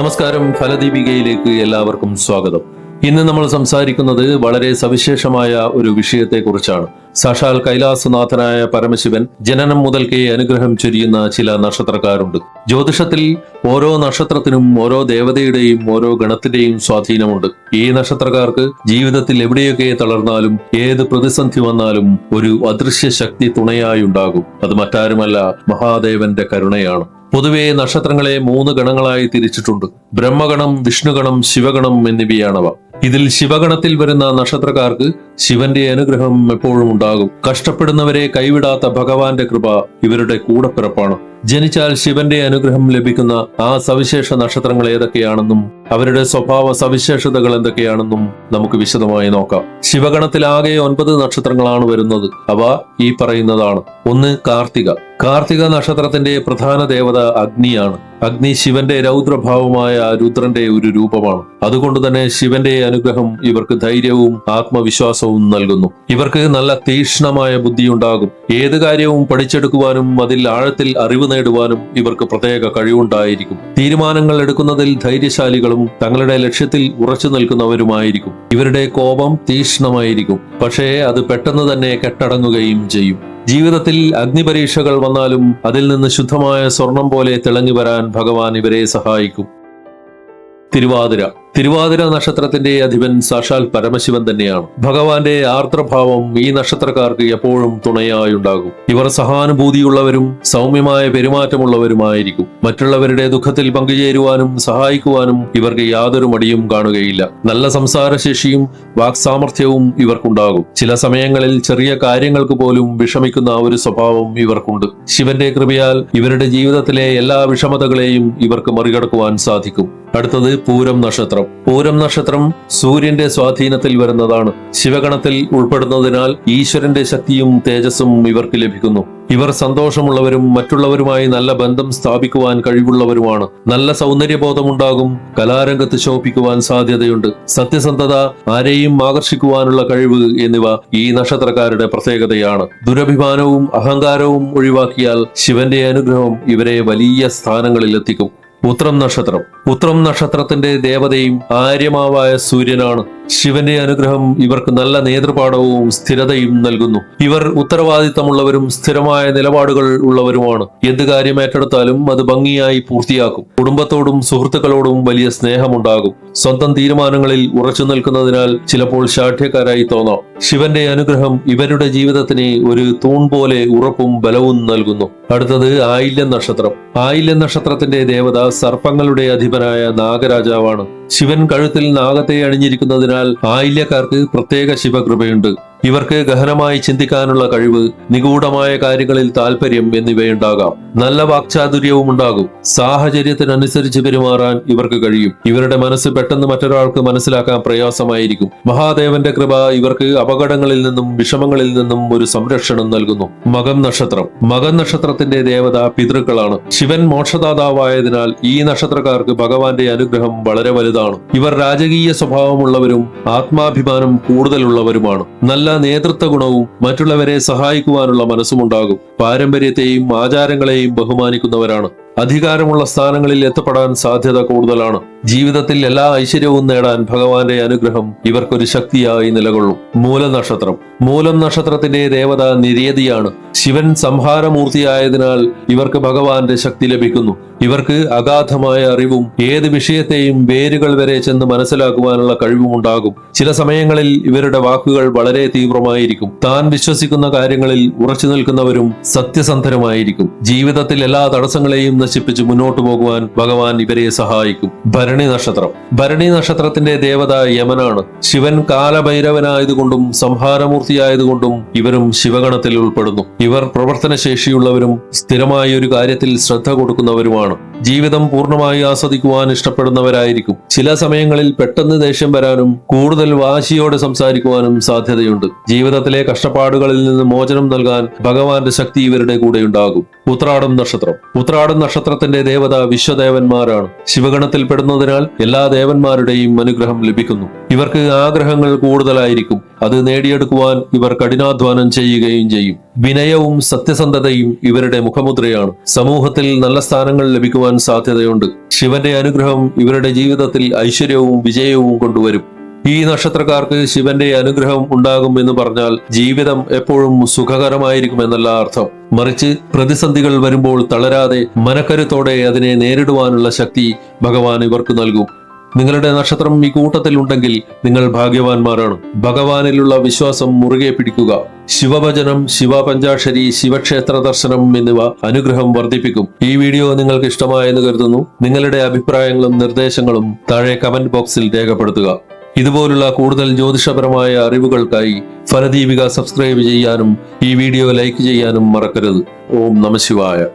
നമസ്കാരം. ഫലദീപികയിലേക്ക് എല്ലാവർക്കും സ്വാഗതം. ഇന്ന് നമ്മൾ സംസാരിക്കുന്നത് വളരെ സവിശേഷമായ ഒരു വിഷയത്തെക്കുറിച്ചാണ്. സാക്ഷാൽ കൈലാസനാഥനായ പരമശിവൻ ജനനം മുതൽക്കേ അനുഗ്രഹം ചൊരിയുന്ന ചില നക്ഷത്രക്കാരുണ്ട്. ജ്യോതിഷത്തിൽ ഓരോ നക്ഷത്രത്തിനും ഓരോ ദേവതയുടെയും ഓരോ ഗണത്തിന്റെയും സ്വാധീനമുണ്ട്. ഈ നക്ഷത്രക്കാർക്ക് ജീവിതത്തിൽ എവിടെയൊക്കെ തളർന്നാലും ഏത് പ്രതിസന്ധി വന്നാലും ഒരു അദൃശ്യ ശക്തി തുണയായി ഉണ്ടാകും അത് മറ്റാരുമല്ല മഹാദേവന്റെ കരുണയാണ്. പൊതുവെ നക്ഷത്രങ്ങളെ മൂന്ന് ഗണങ്ങളായി തിരിച്ചിട്ടുണ്ട്. ബ്രഹ്മഗണം വിഷ്ണുഗണം ശിവഗണം എന്നിവയാണവ. ഇതിൽ ശിവഗണത്തിൽ വരുന്ന നക്ഷത്രക്കാർക്ക് ശിവന്റെ അനുഗ്രഹം എപ്പോഴും ഉണ്ടാകും. കഷ്ടപ്പെടുന്നവരെ കൈവിടാത്ത ഭഗവാന്റെ കൃപ ഇവരുടെ കൂടപ്പിറപ്പാണ്. ജനിച്ചാൽ ശിവന്റെ അനുഗ്രഹം ലഭിക്കുന്ന ആ സവിശേഷ നക്ഷത്രങ്ങൾ ഏതൊക്കെയാണെന്നും അവരുടെ സ്വഭാവ സവിശേഷതകൾ എന്തൊക്കെയാണെന്നും നമുക്ക് വിശദമായി നോക്കാം. ശിവഗണത്തിലാകെ ഒൻപത് നക്ഷത്രങ്ങളാണ് വരുന്നത്. അവ ഈ പറയുന്നതാണ്. ഒന്ന് കാർത്തിക. കാർത്തിക നക്ഷത്രത്തിന്റെ പ്രധാന ദേവത അഗ്നിയാണ്. അഗ്നി ശിവന്റെ രൗദ്രഭാവമായ രുദ്രന്റെ ഒരു രൂപമാണ്. അതുകൊണ്ട് തന്നെ ശിവന്റെ അനുഗ്രഹം ഇവർക്ക് ധൈര്യവും ആത്മവിശ്വാസവും നൽകുന്നു. ഇവർക്ക് നല്ല തീക്ഷ്ണമായ ബുദ്ധിയുണ്ടാകും. ഏത് കാര്യവും പഠിച്ചെടുക്കുവാനും അതിൽ ആഴത്തിൽ അറിവ് നേടുവാനും ഇവർക്ക് പ്രത്യേക കഴിവുണ്ടായിരിക്കും. തീരുമാനങ്ങൾ എടുക്കുന്നതിൽ ധൈര്യശാലികളും തങ്ങളുടെ ലക്ഷ്യത്തിൽ ഉറച്ചു നിൽക്കുന്നവരുമായിരിക്കും. ഇവരുടെ കോപം തീക്ഷ്ണമായിരിക്കും പക്ഷേ അത് പെട്ടെന്ന് തന്നെ കെട്ടടങ്ങുകയും ചെയ്യും. ജീവിതത്തിൽ അഗ്നിപരീക്ഷകൾ വന്നാലും അതിൽ നിന്ന് ശുദ്ധമായ സ്വർണം പോലെ തിളങ്ങി വരാൻ ഭഗവാൻ ഇവരെ സഹായിക്കും. തിരുവാതിര തിരുവാതിര നക്ഷത്രത്തിന്റെ അധിപൻ സാക്ഷാൽ പരമശിവൻ തന്നെയാണ്. ഭഗവാന്റെ ആർദ്രഭാവം ഈ നക്ഷത്രക്കാർക്ക് എപ്പോഴും തുണയായുണ്ടാകും. ഇവർ സഹാനുഭൂതിയുള്ളവരും സൗമ്യമായ പെരുമാറ്റമുള്ളവരുമായിരിക്കും. മറ്റുള്ളവരുടെ ദുഃഖത്തിൽ പങ്കുചേരുവാനും സഹായിക്കുവാനും ഇവർക്ക് യാതൊരു മടിയും കാണുകയില്ല. നല്ല സംസാരശേഷിയും വാക്സാമർഥ്യവും ഇവർക്കുണ്ടാകും. ചില സമയങ്ങളിൽ ചെറിയ കാര്യങ്ങൾക്ക് പോലും വിഷമിക്കുന്ന ഒരു സ്വഭാവം ഇവർക്കുണ്ട്. ശിവന്റെ കൃപയാൽ ഇവരുടെ ജീവിതത്തിലെ എല്ലാ വിഷമതകളെയും ഇവർക്ക് മറികടക്കുവാൻ സാധിക്കും. അടുത്തത് പൂരം നക്ഷത്രം. പൂരം നക്ഷത്രം സൂര്യന്റെ സ്വാധീനത്തിൽ വരുന്നതാണ്. ശിവഗണത്തിൽ ഉൾപ്പെടുന്നതിനാൽ ഈശ്വരന്റെ ശക്തിയും തേജസ്സും ഇവർക്ക് ലഭിക്കുന്നു. ഇവർ സന്തോഷമുള്ളവരും മറ്റുള്ളവരുമായി നല്ല ബന്ധം സ്ഥാപിക്കുവാൻ കഴിവുള്ളവരുമാണ്. നല്ല സൗന്ദര്യബോധമുണ്ടാകും. കലാരംഗത്ത് ശോഭിക്കുവാൻ സാധ്യതയുണ്ട്. സത്യസന്ധത ആരെയും ആകർഷിക്കുവാനുള്ള കഴിവ് എന്നിവ ഈ നക്ഷത്രക്കാരുടെ പ്രത്യേകതയാണ്. ദുരഭിമാനവും അഹങ്കാരവും ഒഴിവാക്കിയാൽ ശിവന്റെ അനുഗ്രഹം ഇവരെ വലിയ സ്ഥാനങ്ങളിൽ എത്തിക്കും. ഉത്രം നക്ഷത്രം. ഉത്രം നക്ഷത്രത്തിന്റെ ദേവതയും ആര്യമാവായ സൂര്യനാണ്. ശിവന്റെ അനുഗ്രഹം ഇവർക്ക് നല്ല നേതൃപാഠവും സ്ഥിരതയും നൽകുന്നു. ഇവർ ഉത്തരവാദിത്തമുള്ളവരും സ്ഥിരമായ നിലപാടുകൾ ഉള്ളവരുമാണ്. എന്ത് കാര്യം ഏറ്റെടുത്താലും അത് ഭംഗിയായി പൂർത്തിയാക്കും. കുടുംബത്തോടും സുഹൃത്തുക്കളോടും വലിയ സ്നേഹമുണ്ടാകും. സ്വന്തം തീരുമാനങ്ങളിൽ ഉറച്ചു നിൽക്കുന്നതിനാൽ ചിലപ്പോൾ ശാഠ്യക്കാരായി തോന്നാം. ശിവന്റെ അനുഗ്രഹം ഇവരുടെ ജീവിതത്തിന് ഒരു തൂൺ പോലെ ഉറപ്പും ബലവും നൽകുന്നു. അടുത്തത് ആയില്യം നക്ഷത്രം. ആയില്യം നക്ഷത്രത്തിന്റെ ദേവത സർപ്പങ്ങളുടെ അധിപനായ നാഗരാജാവാണ്. ശിവൻ കഴുത്തിൽ നാഗത്തെ അണിഞ്ഞിരിക്കുന്നതിനാൽ ആയില്യക്കാർക്ക് പ്രത്യേക ശിവകൃപയുണ്ട്. ഇവർക്ക് ഗഹനമായി ചിന്തിക്കാനുള്ള കഴിവ് നിഗൂഢമായ കാര്യങ്ങളിൽ താല്പര്യം എന്നിവയുണ്ടാകാം. നല്ല വാക്ചാതുര്യവും ഉണ്ടാകും. സാഹചര്യത്തിനനുസരിച്ച് പെരുമാറാൻ ഇവർക്ക് കഴിയും. ഇവരുടെ മനസ്സ് പെട്ടെന്ന് മറ്റൊരാൾക്ക് മനസ്സിലാക്കാൻ പ്രയാസമായിരിക്കും. മഹാദേവന്റെ കൃപ ഇവർക്ക് അപകടങ്ങളിൽ നിന്നും വിഷമങ്ങളിൽ നിന്നും ഒരു സംരക്ഷണം നൽകുന്നു. മകം നക്ഷത്രം. മകൻ നക്ഷത്രത്തിന്റെ ദേവത പിതൃക്കളാണ്. ശിവൻ മോക്ഷദാതാവായതിനാൽ ഈ നക്ഷത്രക്കാർക്ക് ഭഗവാന്റെ അനുഗ്രഹം വളരെ വലുതാണ്. ഇവർ രാജകീയ സ്വഭാവമുള്ളവരും ആത്മാഭിമാനം കൂടുതലുള്ളവരുമാണ്. നല്ല നേതൃത്വ ഗുണവും മറ്റുള്ളവരെ സഹായിക്കുവാനുള്ള മനസ്സുമുണ്ടാകും. പാരമ്പര്യത്തെയും ആചാരങ്ങളെയും ബഹുമാനിക്കുന്നവരാണ്. അധികാരമുള്ള സ്ഥാനങ്ങളിൽ എത്തപ്പെടാൻ സാധ്യത കൂടുതലാണ്. ജീവിതത്തിൽ എല്ലാ ഐശ്വര്യവും നേടാൻ ഭഗവാന്റെ അനുഗ്രഹം ഇവർക്കൊരു ശക്തിയായി നിലകൊള്ളും. മൂലം നക്ഷത്രം മൂലം നക്ഷത്രത്തിന്റെ ദേവത നിര്യതിയാണ് ശിവൻ സംഹാരമൂർത്തിയായതിനാൽ ഇവർക്ക് ഭഗവാന്റെ ശക്തി ലഭിക്കുന്നു. ഇവർക്ക് അഗാധമായ അറിവും ഏത് വിഷയത്തെയും വേരുകൾ വരെ ചെന്ന് മനസ്സിലാക്കുവാനുള്ള കഴിവും ഉണ്ടാകും ചില സമയങ്ങളിൽ ഇവരുടെ വാക്കുകൾ വളരെ തീവ്രമായിരിക്കും. താൻ വിശ്വസിക്കുന്ന കാര്യങ്ങളിൽ ഉറച്ചു നിൽക്കുന്നവരും സത്യസന്ധരുമായിരിക്കും. ജീവിതത്തിൽ എല്ലാ തടസ്സങ്ങളെയും നശിപ്പിച്ച് മുന്നോട്ടു പോകുവാൻ ഭഗവാൻ ഇവരെ സഹായിക്കും. ഭരണി നക്ഷത്രം. ഭരണി നക്ഷത്രത്തിന്റെ ദേവത യമനാണ്. ശിവൻ കാലഭൈരവനായതുകൊണ്ടും സംഹാരമൂർത്തിയായതുകൊണ്ടും ഇവരും ശിവഗണത്തിൽ ഉൾപ്പെടുന്നു. ഇവർ പ്രവർത്തനശേഷിയുള്ളവരും സ്ഥിരമായ ഒരു കാര്യത്തിൽ ശ്രദ്ധ കൊടുക്കുന്നവരുമാണ്. ജീവിതം പൂർണമായി ആസ്വദിക്കുവാൻ ഇഷ്ടപ്പെടുന്നവരായിരിക്കും. ചില സമയങ്ങളിൽ പെട്ടെന്ന് ദേഷ്യം വരാനും കൂടുതൽ വാശിയോടെ സംസാരിക്കുവാനും സാധ്യതയുണ്ട്. ജീവിതത്തിലെ കഷ്ടപ്പാടുകളിൽ നിന്ന് മോചനം നൽകാൻ ഭഗവാന്റെ ശക്തി ഇവരുടെ കൂടെ ഉണ്ടാകും. ഉത്രാടം നക്ഷത്രം. ഉത്രാടം നക്ഷത്രം നക്ഷത്രത്തിന്റെ ദേവത വിശ്വദേവന്മാരാണ്. ശിവഗണത്തിൽ പെടുന്നതിനാൽ എല്ലാ ദേവന്മാരുടെയും അനുഗ്രഹം ലഭിക്കുന്നു. ഇവർക്ക് ആഗ്രഹങ്ങൾ കൂടുതലായിരിക്കും. അത് നേടിയെടുക്കുവാൻ ഇവർ കഠിനാധ്വാനം ചെയ്യുകയും ചെയ്യും. വിനയവും സത്യസന്ധതയും ഇവരുടെ മുഖമുദ്രയാണ്. സമൂഹത്തിൽ നല്ല സ്ഥാനങ്ങൾ ലഭിക്കുവാൻ സാധ്യതയുണ്ട്. ശിവന്റെ അനുഗ്രഹം ഇവരുടെ ജീവിതത്തിൽ ഐശ്വര്യവും വിജയവും കൊണ്ടുവരും. ഈ നക്ഷത്രക്കാർക്ക് ശിവന്റെ അനുഗ്രഹം ഉണ്ടാകും എന്ന് പറഞ്ഞാൽ ജീവിതം എപ്പോഴും സുഖകരമായിരിക്കും എന്നല്ല അർത്ഥം. മറിച്ച് പ്രതിസന്ധികൾ വരുമ്പോൾ തളരാതെ മനക്കരുത്തോടെ അതിനെ നേരിടുവാനുള്ള ശക്തി ഭഗവാൻ ഇവർക്ക് നൽകും. നിങ്ങളുടെ നക്ഷത്രം ഈ കൂട്ടത്തിൽ ഉണ്ടെങ്കിൽ നിങ്ങൾ ഭാഗ്യവാന്മാരാണ്. ഭഗവാനിലുള്ള വിശ്വാസം മുറുകെ പിടിക്കുക. ശിവഭജനം ശിവപഞ്ചാക്ഷരി ശിവക്ഷേത്ര ദർശനം എന്നിവ അനുഗ്രഹം വർദ്ധിപ്പിക്കും. ഈ വീഡിയോ നിങ്ങൾക്ക് ഇഷ്ടമായെന്ന് കരുതുന്നു. നിങ്ങളുടെ അഭിപ്രായങ്ങളും നിർദ്ദേശങ്ങളും താഴെ കമന്റ് ബോക്സിൽ രേഖപ്പെടുത്തുക. ഇതുപോലുള്ള കൂടുതൽ ജ്യോതിഷപരമായ അറിവുകൾക്കായി ഫലദീപിക സബ്സ്ക്രൈബ് ചെയ്യാനും ഈ വീഡിയോ ലൈക്ക് ചെയ്യാനും മറക്കരുത്. ഓം നമശിവായ